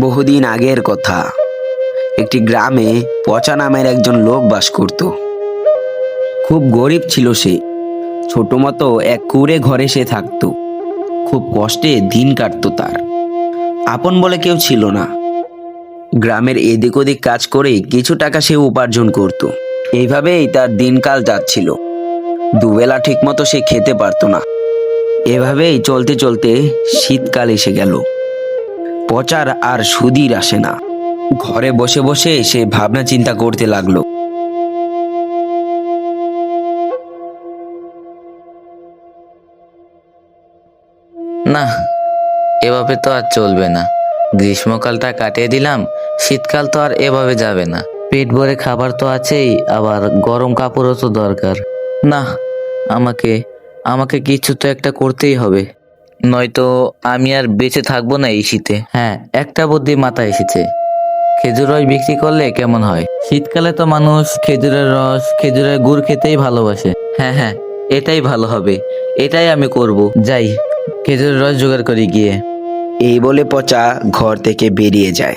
বহুদিন আগের কথা। একটি গ্রামে পচা নামের একজন লোক বাস করত। খুব গরিব ছিল সে। ছোট মতো এক কুড়ে ঘরে সে থাকতো। খুব কষ্টে দিন কাটতো তার। আপন বলে কেউ ছিল না। গ্রামের এদিক ওদিক কাজ করে কিছু টাকা সে উপার্জন করত। এইভাবেই তার দিনকাল যাচ্ছিল। দুবেলা ঠিকমতো সে খেতে পারতো না। এভাবেই চলতে চলতে শীতকাল এসে গেল। পচার আর সুদির আসে না। ঘরে বসে বসে সে ভাবনা চিন্তা করতে লাগল। না, এভাবে তো আর চলবে না। গ্রীষ্মকালটা কাটিয়ে দিলাম, শীতকাল তো আর এভাবে যাবে না। পেট ভরে খাবার তো আছেই, আবার গরম কাপড়ও তো দরকার। না, আমাকে আমাকে কিছু তো একটা করতেই হবে। নয়তো আমি আর বেঁচে থাকব না এই শীতে। হ্যাঁ একটা বুদ্ধি মাথা এসেছে। খেজুর রস বিক্রি করলে কেমন হয়? শীতকালে তো মানুষ খেজুরের রস খেজুরের গুড় খেতেই ভালোবাসে। হ্যাঁ হ্যাঁ এটাই ভালো হবে। এটাই আমি করব। যাই খেজুরের রস জোগাড় করি গিয়ে। এই বলে পচা ঘর থেকে বেরিয়ে যায়।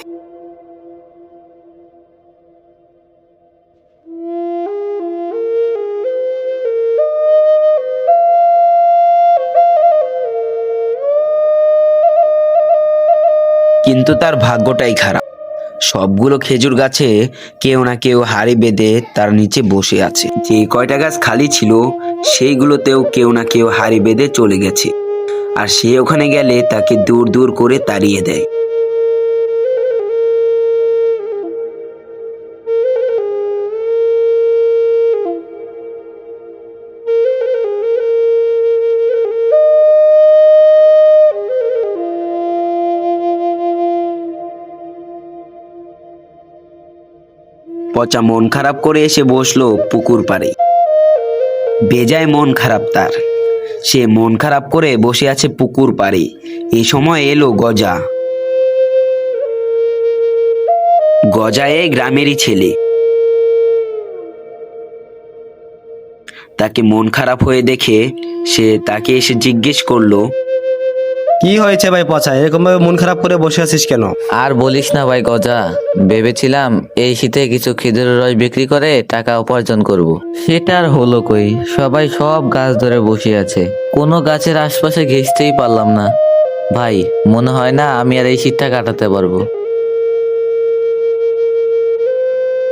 কিন্তু তার ভাগ্যটাই খারাপ। সবগুলো খেজুর গাছে কেউ না কেউ হাড়ি বেঁধে তার নিচে বসে আছে। যে কয়টা গাছ খালি ছিল, সেইগুলোতেও কেউ না কেউ হাড়ি বেঁধে চলে গেছে। আর সে ওখানে গেলে তাকে দূর দূর করে তাড়িয়ে দেয়। পচা মন খারাপ করে এসে বসল পুকুর পাড়ে। বেজায় মন খারাপ তার। সে মন খারাপ করে বসে আছে পুকুর পাড়ে। এই সময় এলো গজা। গজা এই গ্রামেরই ছেলে। তাকে মন খারাপ হয়ে দেখে সে তাকে এসে জিজ্ঞেস করল কি হয়েছে ভাই পচা? এরকম ভাবে মন খারাপ করে বসে আছিস কেন? আর বলিস না ভাই গজা ভেবেছিলাম এই শীতে কিছু খেজুরের রস বিক্রি করে টাকা উপার্জন করব। সেটা আর হলো কই? সবাই সব গাছ ধরে বসে আছে। কোনো গাছের আশপাশে ঘেঁচতেই পারলাম না। ভাই মনে হয় না আমি আর এই শীতটা কাটাতে পারব।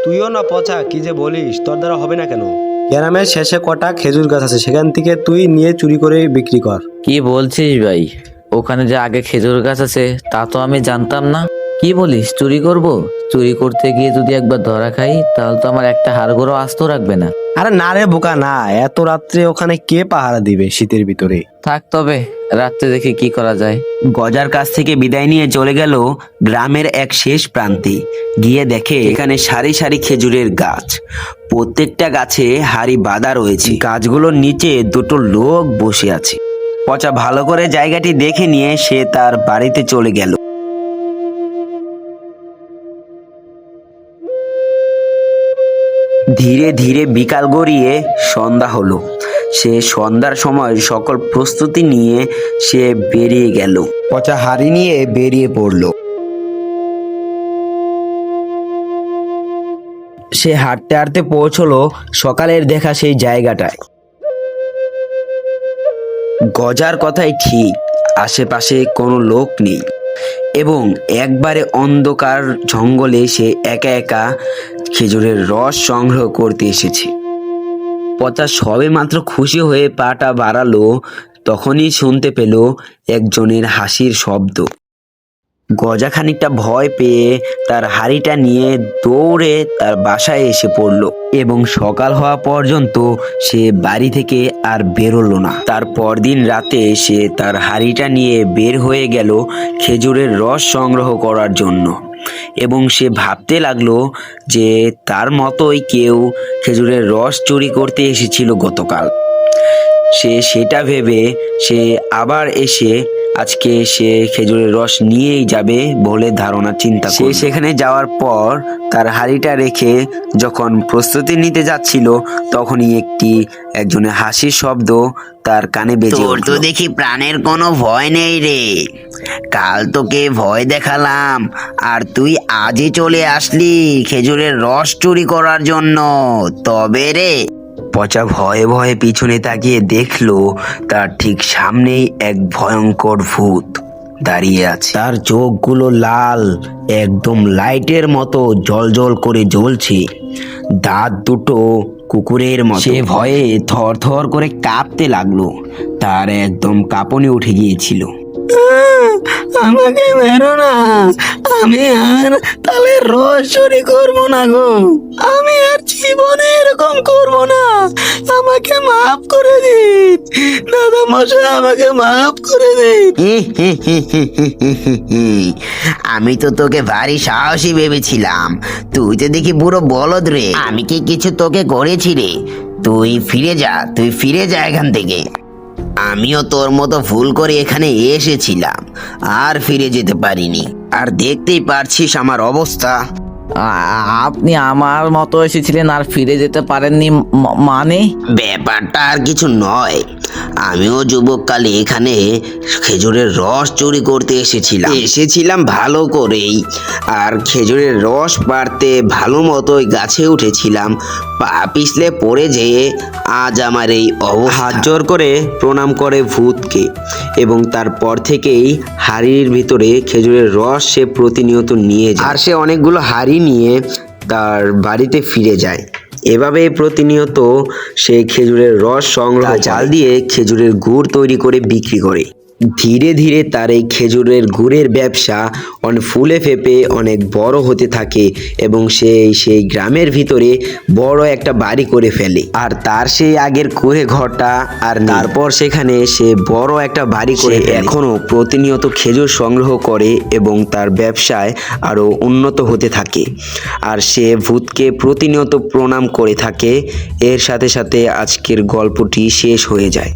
তুইও না পচা কি যে বলিস? তোর দ্বারা হবে না কেন? গ্রামের শেষে কটা খেজুর গাছ আছে সেখান থেকে তুই নিয়ে চুরি করে বিক্রি কর। কি বলছিস ভাই? ওখানে যে আগে খেজুর গাছ আছে তা তো আমি জানতাম না। কি বলিস? চুরি করব? চুরি করতে গিয়ে যদি একবার ধরা খাই তাহলে তো আমার একটা হাড়গোড়ও আস্ত রাখবে না। আরে না রে বোকা না। এত রাত্রে ওখানে কে পাহারা দিবে শীতের ভিতরে? থাক তবে রাত্রে দেখি কি করা যায়। গজার কাছ থেকে বিদায় নিয়ে চলে গেল গ্রামের এক শেষ প্রান্তে। গিয়ে দেখে এখানে সারি সারি খেজুরের গাছ। প্রত্যেকটা গাছে হাড়ি বাঁধা রয়েছে। গাছগুলোর নিচে দুটো লোক বসে আছে। পচা ভালো করে জায়গাটি দেখে নিয়ে সে তার বাড়িতে চলে গেল। ধীরে ধীরে বিকাল গড়িয়ে সন্ধ্যা হলো। সে সন্ধ্যার সময় সকল প্রস্তুতি নিয়ে সে বেরিয়ে গেল। পচা হাড়ি নিয়ে বেরিয়ে পড়ল। সে হাঁটতে হাঁটতে পৌঁছলো সকালের দেখা সেই জায়গাটায়। গজার কথাই ঠিক, আশেপাশে কোনো লোক নেই। এবং একবারে অন্ধকার জঙ্গলে সে একা একা খেজুরের রস সংগ্রহ করতে এসেছে। পচা সবে মাত্র খুশি হয়ে পাটা বাড়ালো, তখনই শুনতে পেল একজনের হাসির শব্দ। গজা খানিকটা ভয় পেয়ে তার হাড়িটা নিয়ে দৌড়ে তার বাসায় এসে পড়ল এবং সকাল হওয়া পর্যন্ত সে বাড়ি থেকে আর বেরোলো না। তার পরদিন রাতে সে তার হাড়িটা নিয়ে বের হয়ে গেল খেজুরের রস সংগ্রহ করার জন্য এবং সে ভাবতে লাগল যে তার মতোই কেউ খেজুরের রস চুরি করতে এসেছিল গতকাল। সে সেটা ভেবে সে আবার এসে আজকে সে খেজুরের রস নিয়েই যাবে বলে ধারণা চিন্তা সে সেখানে যাওয়ার পর তার হাড়িটা রেখে যখন প্রস্তুতি নিতে যাচ্ছিল তখনই একটি একজনের হাসির শব্দ তার কানে বেজে তোর তো উঠল। দেখি প্রাণের কোনো ভয় নেই রে। কাল তোকে ভয় দেখালাম আর তুই আজই চলে আসলি খেজুরের রস চুরি করার জন্য। তবে রে পচা ভয়ে ভয়ে পিছনে তাকিয়ে দেখল তার ঠিক সামনেই এক ভয়ঙ্কর ভূত দাঁড়িয়ে আছে। তার চোখগুলো লাল, একদম লাইটের মতো জল করে জ্বলছে। দাঁত দুটো কুকুরের মতো। সে ভয়ে থর থর করে কাঁপতে লাগল। তার একদম কাঁপনি উঠে গিয়েছিল। আমাকে মেরো না। আমি আর তাহলে রস চুরি করব না গো। আমি আর জীবনে এরকম করব না। আমাকে মাফ করে দিন। দাদা মশাই, আমাকে মাফ করে দিন। আমি তো তোকে ভারী সাহসী ভেবেছিলাম। তুই তো দেখি পুরো বলদ রে। আমি কি কিছু তোকে করেছি রে? তুই ফিরে যা, তুই ফিরে যা এখান থেকে। আমিও তোর মতো ভুল করে এখানে এসেছিলাম। আর ফিরে যেতে পারিনি। আর দেখতেই পারছিস আমার অবস্থা। আ- আপনি আমার মতো এসেছিলেন আর ফিরে যেতে পারেননি ম- মানে? ব্যাপারটা আর কিছু নয়। আমিও যুবককালে এখানে খেজুরের রস চুরি করতে এসেছিলাম। এসেছিলাম ভালো করেই আর খেজুরের রস পাড়তে ভালো মতোই গাছে উঠেছিলাম। পা পিছলে পড়ে যেয়ে আজ আমার এই হাত জোর করে প্রণাম করে ভূতকে এবং তারপর থেকেই হাড়ির ভিতরে খেজুরের রস সে প্রতিনিয়ত নিয়ে যায়। আর সে অনেকগুলো হাড়ি নিয়ে তার বাড়িতে ফিরে যায়। এভাবে প্রতিনিয়ত সে খেজুরের রস সংগ্রহ জাল দিয়ে খেজুরের গুড় তৈরি করে বিক্রি করে। ধীরে ধীরে তার এই খেজুরের গুড়ের ব্যবসা অনেক ফুলে ফেপে অনেক বড় হতে থাকে এবং সে সেই গ্রামের ভিতরে বড় একটা বাড়ি করে ফেলে। আর তার সেই আগের কুড়ে ঘরটা আর তারপর সেখানে সে বড় একটা বাড়ি করে এখনও প্রতিনিয়ত খেজুর সংগ্রহ করে এবং তার ব্যবসায় আরও উন্নত হতে থাকে। আর সে ভূতকে প্রতিনিয়ত প্রণাম করে থাকে। এর সাথে সাথে আজকের গল্পটি শেষ হয়ে যায়।